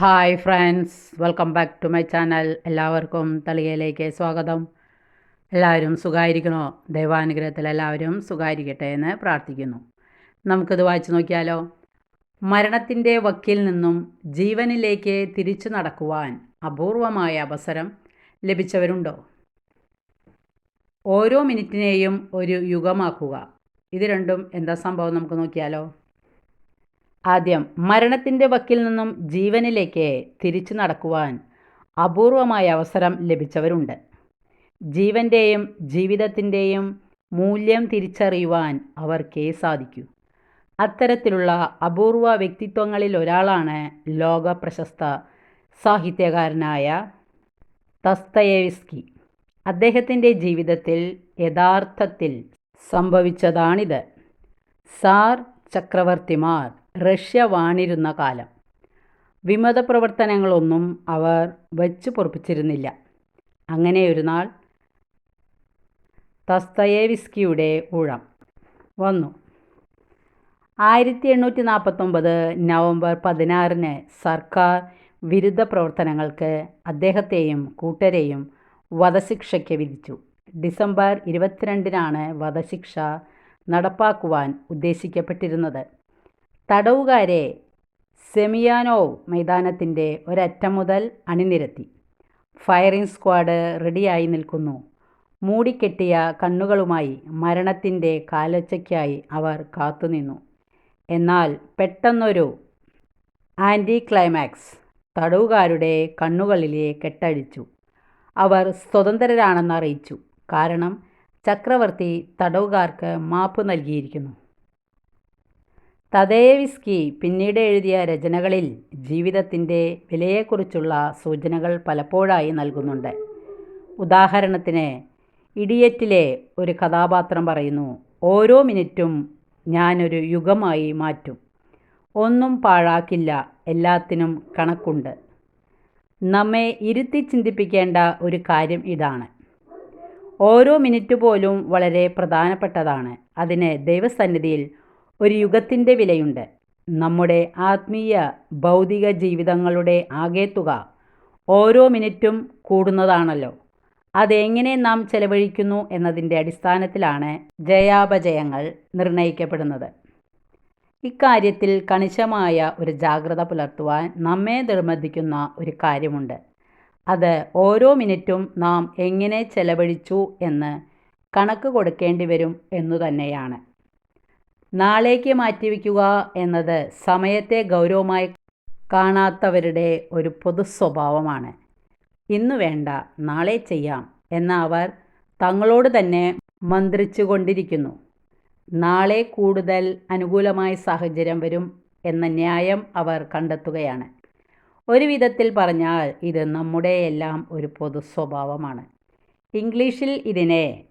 Hi friends welcome back to my channel എല്ലാവർക്കും തളികയിലേക്ക് സ്വാഗതം. എല്ലാവരും സുഖമായിരിക്കണോ ദൈവാനുഗ്രഹത്തിൽ എല്ലാവരും സുഖമായിരിക്കട്ടെ എന്ന് പ്രാർത്ഥിക്കുന്നു. നമുക്കിത് വായിച്ചു നോക്കിയാലോ? മരണത്തിന്റെ വക്കിൽ നിന്നും ജീവനിലേക്ക് തിരിച്ചു നടക്കുവാൻ അപൂർവമായ അവസരം ലഭിച്ചവരുണ്ടോ? ഓരോ മിനിറ്റിനെയും ഒരു യുഗമാക്കുക. ഇത് രണ്ടും എന്താ സംഭവം? നമുക്ക് നോക്കിയാലോ? ആദ്യം മരണത്തിന്റെ വക്കിൽ നിന്നും ജീവനിലേക്ക് തിരിച്ചു നടക്കുവാൻ അപൂർവമായ അവസരം ലഭിച്ചവരുണ്ട്. ജീവന്റെയും ജീവിതത്തിന്റെയും മൂല്യം തിരിച്ചറിയുവാൻ അവർക്കേ സാധിക്കൂ. അത്തരത്തിലുള്ള അപൂർവ വ്യക്തിത്വങ്ങളിൽ ഒരാളാണ് ലോക പ്രശസ്ത സാഹിത്യകാരനായ തസ്തയേവിസ്കി. അദ്ദേഹത്തിന്റെ ജീവിതത്തിൽ യഥാർത്ഥത്തിൽ സംഭവിച്ചതാണിത്. സാർ ചക്രവർത്തിമാർ റഷ്യ വാണിരുന്ന കാലം. വിമത പ്രവർത്തനങ്ങളൊന്നും അവർ വച്ച് പൊറപ്പിച്ചിരുന്നില്ല. അങ്ങനെ ഒരു നാൾ തസ്തയേവിസ്കിയുടെ ഊഴം വന്നു. ആയിരത്തി എണ്ണൂറ്റി നാൽപ്പത്തൊമ്പത് നവംബർ പതിനാറിന് സർക്കാർ വിരുദ്ധ പ്രവർത്തനങ്ങൾക്ക് അദ്ദേഹത്തെയും കൂട്ടരെയും വധശിക്ഷയ്ക്ക് വിധിച്ചു. ഡിസംബർ ഇരുപത്തിരണ്ടിനാണ് വധശിക്ഷ നടപ്പാക്കുവാൻ ഉദ്ദേശിക്കപ്പെട്ടിരുന്നത്. തടവുകാരെ സെമിയാനോവ് മൈതാനത്തിന്റെ ഒരറ്റം മുതൽ അണിനിരത്തി. ഫയറിംഗ് സ്ക്വാഡ് റെഡിയായി നിൽക്കുന്നു. മൂടിക്കെട്ടിയ കണ്ണുകളുമായി മരണത്തിന്റെ കാലൊച്ചയ്ക്കായി അവർ കാത്തുനിന്നു. എന്നാൽ പെട്ടെന്നൊരു ആന്റി ക്ലൈമാക്സ് തടവുകാരുടെ കണ്ണുകളിലെ കെട്ടഴിച്ചു. അവർ സ്വതന്ത്രരാണെന്ന് അറിയിച്ചു. കാരണം ചക്രവർത്തി തടവുകാർക്ക് മാപ്പ് നൽകിയിരിക്കുന്നു. തദേവിസ്കി പിന്നീട് എഴുതിയ രചനകളിൽ ജീവിതത്തിന്റെ വിലയെക്കുറിച്ചുള്ള സൂചനകൾ പലപ്പോഴായി നൽകുന്നുണ്ട്. ഉദാഹരണത്തിന് ഇഡിയറ്റിലെ ഒരു കഥാപാത്രം പറയുന്നു ഓരോ മിനിറ്റും ഞാനൊരു യുഗമായി മാറ്റും. ഒന്നും പാഴാക്കില്ല എല്ലാത്തിനും കണക്കുണ്ട്. നമ്മെ ഇരുത്തി ചിന്തിപ്പിക്കേണ്ട ഒരു കാര്യം ഇതാണ്. ഓരോ മിനിറ്റ് പോലും വളരെ പ്രധാനപ്പെട്ടതാണ്. അതിന് ദൈവസന്നിധിയിൽ ഒരു യുഗത്തിന്റെ വിലയുണ്ട്. നമ്മുടെ ആത്മീയ ഭൗതിക ജീവിതങ്ങളുടെ ആകെത്തുക ഓരോ മിനിറ്റും കൂടുന്നതാണല്ലോ. അതെങ്ങനെ നാം ചെലവഴിക്കുന്നു എന്നതിന്റെ അടിസ്ഥാനത്തിലാണ് ജയാപജയങ്ങൾ നിർണയിക്കപ്പെടുന്നത്. ഇക്കാര്യത്തിൽ കണിശമായ ഒരു ജാഗ്രത പുലർത്തുവാൻ നമ്മെ നിർബന്ധിക്കുന്ന ഒരു കാര്യമുണ്ട്. അത് ഓരോ മിനിറ്റും നാം എങ്ങനെ ചെലവഴിച്ചു എന്ന് കണക്ക് കൊടുക്കേണ്ടി വരും എന്നു തന്നെയാണ്. നാളേക്ക് മാറ്റിവെക്കുക എന്നത് സമയത്തെ ഗൗരവമായി കാണാത്തവരുടെ ഒരു പൊതു സ്വഭാവമാണ്. ഇന്ന് വേണ്ട നാളെ ചെയ്യാം എന്ന അവർ തങ്ങളോട് തന്നെ മന്ത്രിച്ചു കൊണ്ടിരിക്കുന്നു. നാളെ കൂടുതൽ അനുകൂലമായ സാഹചര്യം വരും എന്ന ന്യായം അവർ കണ്ടെത്തുകയാണ്. ഒരു വിധത്തിൽ പറഞ്ഞാൽ ഇത് നമ്മുടെ എല്ലാം ഒരു പൊതു സ്വഭാവമാണ്. ഇംഗ്ലീഷിൽ ഇതിനെ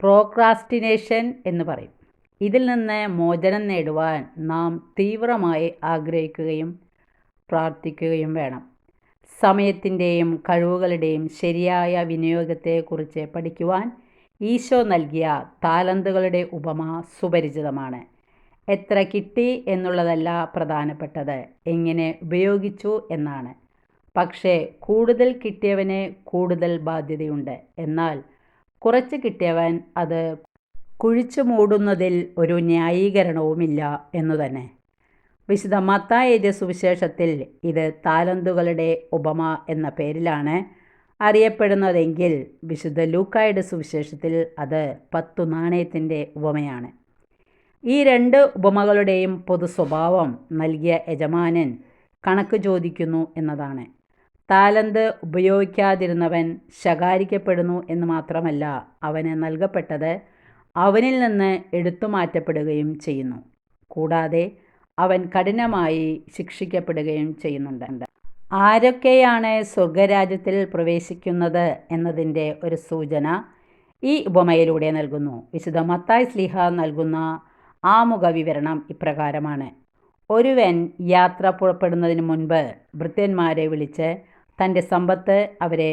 പ്രോക്രാസ്റ്റിനേഷൻ എന്ന് പറയും. ഇതിൽ നിന്ന് മോചനം നേടുവാൻ നാം തീവ്രമായി ആഗ്രഹിക്കുകയും പ്രാർത്ഥിക്കുകയും വേണം. സമയത്തിന്റെയും കഴിവുകളുടെയും ശരിയായ വിനിയോഗത്തെക്കുറിച്ച് പഠിക്കുവാൻ ഈശോ നൽകിയ താലന്തുകളുടെ ഉപമ സുപരിചിതമാണ്. എത്ര കിട്ടി എന്നുള്ളതല്ല പ്രധാനപ്പെട്ടത്. എങ്ങനെ ഉപയോഗിച്ചു എന്നാണ്. പക്ഷേ കൂടുതൽ കിട്ടിയവന് കൂടുതൽ ബാധ്യതയുണ്ട്. എന്നാൽ കുറച്ച് കിട്ടിയവൻ അത് കുഴിച്ചു മൂടുന്നതിൽ ഒരു ന്യായീകരണവുമില്ല എന്നു തന്നെ. വിശുദ്ധ മത്തായ സുവിശേഷത്തിൽ ഇത് താലന്തുകളുടെ ഉപമ എന്ന പേരിലാണ് അറിയപ്പെടുന്നതെങ്കിൽ വിശുദ്ധ ലൂക്കായുടെ സുവിശേഷത്തിൽ അത് പത്തു നാണയത്തിന്റെ ഉപമയാണ്. ഈ രണ്ട് ഉപമകളുടെയും പൊതു സ്വഭാവം നൽകിയ യജമാനൻ കണക്ക് ചോദിക്കുന്നു എന്നതാണ്. താലന്ത് ഉപയോഗിക്കാതിരുന്നവൻ ശകാരിക്കപ്പെടുന്നു എന്ന് മാത്രമല്ല അവന് നൽകപ്പെട്ടത് അവനിൽ നിന്ന് എടുത്തു മാറ്റപ്പെടുകയും ചെയ്യുന്നു. കൂടാതെ അവൻ കഠിനമായി ശിക്ഷിക്കപ്പെടുകയും ചെയ്യുന്നുണ്ട്. ആരൊക്കെയാണ് സ്വർഗരാജ്യത്തിൽ പ്രവേശിക്കുന്നത് എന്നതിന്റെ ഒരു സൂചന ഈ ഉപമയിലൂടെ നൽകുന്നു. വിശുദ്ധ മത്തായ് സ്ലിഹ നൽകുന്ന ആമുഖ വിവരണം ഇപ്രകാരമാണ്. ഒരുവൻ യാത്ര പുറപ്പെടുന്നതിന് മുൻപ് ഭൃത്യന്മാരെ വിളിച്ച് തന്റെ സമ്പത്ത് അവരെ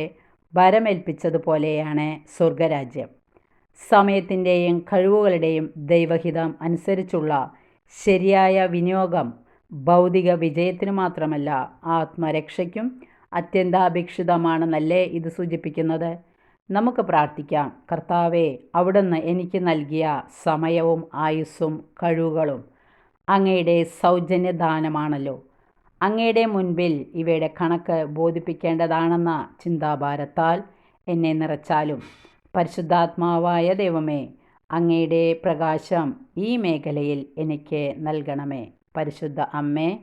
ഭരമേൽപ്പിച്ചതുപോലെയാണ് സ്വർഗരാജ്യം. സമയത്തിന്റെയും കഴിവുകളുടെയും ദൈവഹിതം അനുസരിച്ചുള്ള ശരിയായ വിനിയോഗം ഭൗതിക വിജയത്തിന് മാത്രമല്ല ആത്മരക്ഷയ്ക്കും അത്യന്താപേക്ഷിതമാണെന്നല്ലേ ഇത് സൂചിപ്പിക്കുന്നത്? നമുക്ക് പ്രാർത്ഥിക്കാം. കർത്താവെ അവിടുന്ന് എനിക്ക് നൽകിയ സമയവും ആയുസ്സും കഴിവുകളും അങ്ങയുടെ സൗജന്യദാനമാണല്ലോ. അങ്ങയുടെ മുൻപിൽ ഇവയുടെ കണക്ക് ബോധിപ്പിക്കേണ്ടതാണെന്ന ചിന്താഭാരത്താൽ എന്നെ നിറച്ചാലും പരിശുദ്ധാത്മാവായ ദൈവമേ അങ്ങയുടെ പ്രകാശം ഈ മേഖലയിൽ എനിക്ക് നൽകണമേ. പരിശുദ്ധ അമ്മേ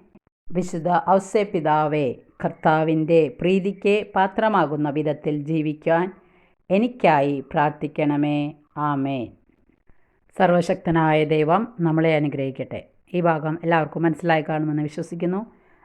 വിശുദ്ധ ഔസ്യപിതാവേ കർത്താവിന്റെ പ്രീതിക്ക് പാത്രമാകുന്ന വിധത്തിൽ ജീവിക്കാൻ എനിക്കായി പ്രാർത്ഥിക്കണമേ. ആമേ സർവശക്തനായ ദൈവം നമ്മളെ അനുഗ്രഹിക്കട്ടെ. ഈ ഭാഗം എല്ലാവർക്കും മനസ്സിലായി കാണുമെന്ന് വിശ്വസിക്കുന്നു.